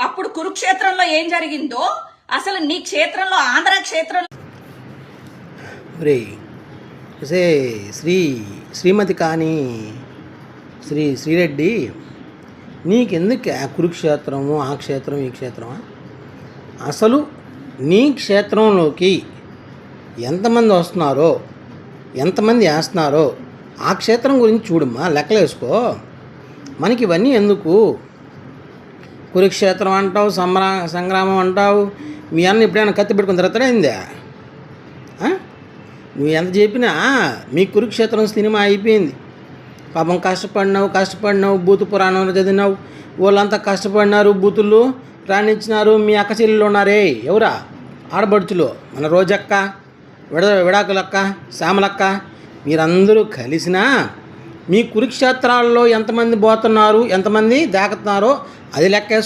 అప్పుడు కురుక్షేత్రంలో ఏం జరిగిందో అసలు నీ క్షేత్రంలో ఆంధ్ర క్షేత్రంలో సే శ్రీ శ్రీమతి కానీ శ్రీ శ్రీరెడ్డి నీకెందుకు ఆ కురుక్షేత్రము ఆ క్షేత్రం ఈ క్షేత్రమా? అసలు నీ క్షేత్రంలోకి ఎంతమంది వస్తున్నారో ఎంతమంది వేస్తున్నారో ఆ క్షేత్రం గురించి చూడమ్మా లెక్కలేసుకో. మనకి ఇవన్నీ ఎందుకు? కురుక్షేత్రం అంటావు సంగ్రా సంగ్రామం అంటావు మీ అన్న ఎప్పుడైనా కత్తి పెట్టుకుని తిరుగుతాడైందా నువ్వు ఎంత చెప్పినా మీ కురుక్షేత్రం సినిమా అయిపోయింది. పాపం కష్టపడినావు కష్టపడినావు బూతు పురాణం చదివినావు. వాళ్ళంతా కష్టపడినారు బూతులు రాణించినారు మీ అక్క చెల్లెలు ఉన్నారే. ఎవరా? ఆడబడుచులు మన రోజక్క విడ విడాకులక్క శ్యామలక్క మీరందరూ కలిసినా మీ కురుక్షేత్రాల్లో ఎంతమంది పోతున్నారు ఎంతమంది దాకుతున్నారో అది లెక్క